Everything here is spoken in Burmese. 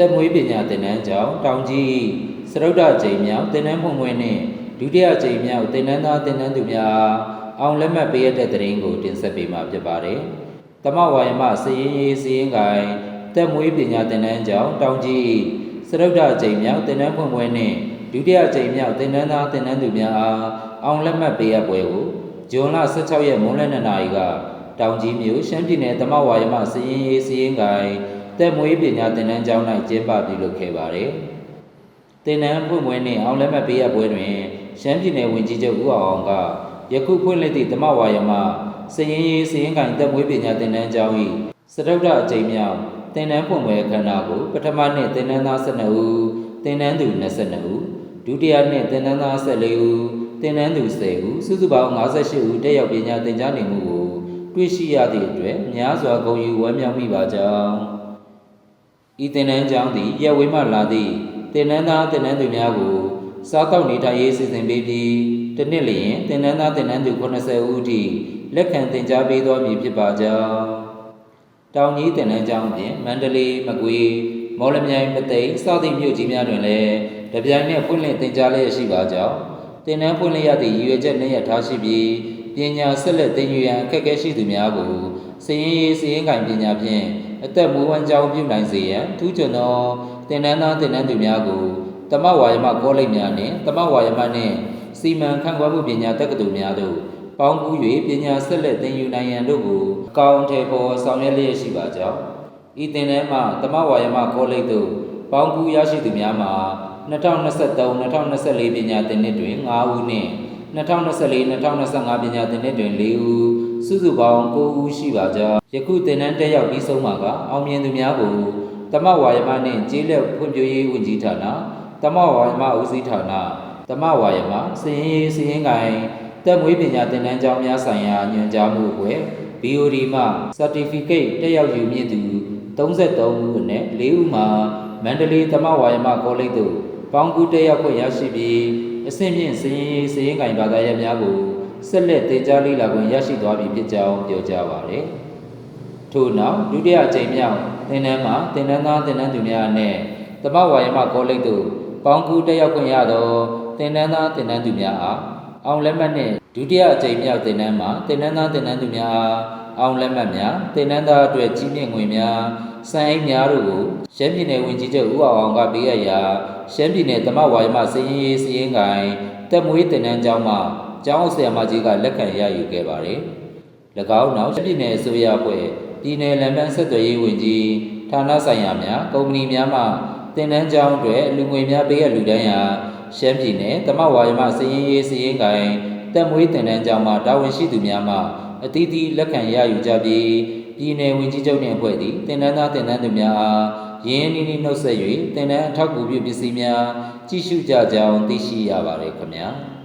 တက်မွေးပညာသင်တန်းကျောင်းတောင်ကြီးစရုဒ္ဒကျိန်မြောက်သင်တန်းဖွင့်ပွဲနှင့်ဒုတိယကျိန်မြောက်သင်တန်းသားသင်တန်းသူများအောင်လက်မှတ်ပေးရတဲ့တဲ့ရင်ကိုတင်ဆက်ပေးမှာဖြစ်ပါတယ်။တမဝါယမစည်ရင်ရေးစည်ရင်ကိုင်တက်မွေးပညာသင်တန်းကျောင်းတောင်ကြီးစရုဒ္ဒကျိန်မြောက်သင်တန်းဖွင့်ပွဲနှင့်ဒုတိယကျိန်မြောက်သင်တန်းသားသင်တန်းသူများအားအောင်လက်မှတ်ပေးရပွဲကိုဇွန်လ16ရက်မွန်းလယ်2နာရီကတောင်ကြီးမြို့ရှမ်းပြည်နယ်တမဝါယမစည်ရင်ရေးစည်ရင်ကိုင် တက်မွေးပညာသင်တန်းကျောင်း၌ကျင်းပပြုလုပ်ခဲ့ပါတယ်။တင်နန်းဖွင့်ပွဲနှင့်အောင်လက်မှတ်ပေးရပွဲတွင်ရှမ်းပြည်နယ်ဝန်ကြီးချုပ်ဦးအောင်ကယခုဖွင့်လှစ်သည့်တမဝါယမစည်ရင်ရေးစည်ရင်ကင်တက်မွေးပညာတင်နန်းကျောင်း၏စတုဒ္ဒအကြိမ်မြောက်တင်နန်းဖွင့်ပွဲအခမ်းအနားကိုပထမနှစ်တင်နန်းသား12ဦးတင်နန်းသူ22ဦးဒုတိယနှစ်တင်နန်းသား14ဦးတင်နန်းသူ10ဦးစုစုပေါင်း58ဦးတက်ရောက်ပညာသင်ကြားနေမှုကိုတွေ့ရှိရသည့်အတွက်များစွာဂုဏ်ယူဝမ်းမြောက်မိပါကြောင်း ဤသင်တန်းကျောင်းသည်ရက်ဝေးမှလာသည့်သင်တန်းသားသင်တန်းသူများကိုစားတောက်နေထိုင်ရေးစီစဉ်ပေးပြီးတစ်နှစ်လျင်သင်တန်းသားသင်တန်းသူ80ဦးထိလက်ခံသင်ကြားပေးသောမည်ဖြစ်ပါကြောင်းတောင်ကြီးသင်တန်းကျောင်းဖြင့်မန္တလေးမကွေးမော်လမြိုင်ပသိမ်စသည့်မြို့ကြီးများတွင်လည်းတပြိုင်နက်ဖွင့်လှစ်သင်ကြားလျက်ရှိပါကြောင်းသင်တန်းဖွင့်လှစ်ရသည့်ရည်ရွယ်ချက်နဲ့ရထားရှိပြီးပညာဆက်လက်သင်ယူရန်အခက်အခဲရှိသူများကိုစည်ရင်ရေးစည်ရင်ကင်ပညာဖြင့် အသက်မွေးဝမ်းကြောင်းပြုနိုင်စေရန်ထူးချွန်သောတင်နန်းသားတင်နန်းသူများကိုတမဝါယမကောလိပ်များနှင့်တမဝါယမနှင့်စီမံခန့်ခွဲမှုပညာတက္ကသိုလ်များသို့ပေါင်းကူး၍ပညာဆက်လက်သင်ယူနိုင်ရန်တို့ကိုအကောင့်ထဲပေါ်ဆောင်ရွက်လျက်ရှိပါကြောင်းဤတင်နန်းမှတမဝါယမကောလိပ်သို့ပေါင်းကူးရရှိသူများမှာ2023-2024ပညာသင်နှစ်တွင်9ဦးနှင့်2024-2025ပညာသင်နှစ်တွင်4ဦး စုစုပေါင်း9ဦးရှိပါကြောင်းယခုသင်တန်းတက်ရောက်ပြီးဆုံးမှာကအောင်မြင်သူများကိုတမဝါယမနှင့်ကျေးလက်ဖွံ့ဖြိုးရေးဝန်ကြီးဌာနတမဝါယမဦးစီးဌာနတမဝါယမစည်ရင်ရေးစည်ရင်ကိုင်တက်မွေးပညာသင်တန်းကျောင်းများဆိုင်ရာညွှန်ကြားမှုအဖွဲ့ BOD မှ Certificate တက်ရောက်ယူမြင့်သူ33ဦးနဲ့4ဦးမှာမန္တလေးတမဝါယမကောလိပ်သို့ပေါင်းကူတက်ရောက်ခွင့်ရရှိပြီးအဆင့်မြင့်စည်ရင်ရေးစည်ရင်ကိုင်ဘာသာရပ်များကို ဆက်လက်တင်ကြားလေ့လာခွင့်ရရှိသွားပြီဖြစ်ကြောင်းပြောကြားပါရယ်။ထို့နောက်ဒုတိယအကြိမ်မြောက်သင်တန်းမှာသင်တန်းသားသင်တန်းသူများနဲ့တမဝါယမကောလိပ်သို့ပေါင်းကူတက်ရောက်ခွင့်ရသောသင်တန်းသားသင်တန်းသူများအားအောင်လက်မှတ်နှင့်ဒုတိယအကြိမ်မြောက်သင်တန်းမှာသင်တန်းသားသင်တန်းသူများအားအောင်လက်မှတ်များသင်တန်းသားအတွက်ကြီးမြင့်ငွေများစံအိမ်များတို့ကိုရှမ်းပြည်နယ်ဝန်ကြီးချုပ်ဦးအောင်အောင်ကပေးအပ်ရာရှမ်းပြည်နယ်တမဝါယမစည်ရင်ရေးစည်ရင်ကိုင်တက်မွေးသင်တန်းကျောင်းမှ ကျောင်းဆရာမကြီးကလက်ခံရယူခဲ့ပါတယ်။၎င်းနောက်ပြည်နယ်အစိုးရအဖွဲ့ပြည်နယ်လမ်းပန်းဆက်သွယ်ရေးဝန်ကြီးဌာနဆိုင်ရာများကုမ္ပဏီများမှသင်တန်းကျောင်းတွေလူငွေများပေးရလူတန်းရာရှမ်းပြည်နယ်တမဝါယမစည်ရင်ရေးစည်ရင်ကိုင်တက်မွေးသင်တန်းကျောင်းမှတာဝန်ရှိသူများမှအသီးသီးလက်ခံရယူကြပြီးပြည်နယ်ဝန်ကြီးချုပ်နှင့်အဖွဲ့သည်သင်တန်းသားသင်တန်းသူများအားရင်းနှီးနှီးနှုတ်ဆက်၍သင်တန်းအထောက်အကူပြုပစ္စည်းများကြည့်ရှုကြကြောင်းသိရှိရပါတယ်ခင်ဗျာ။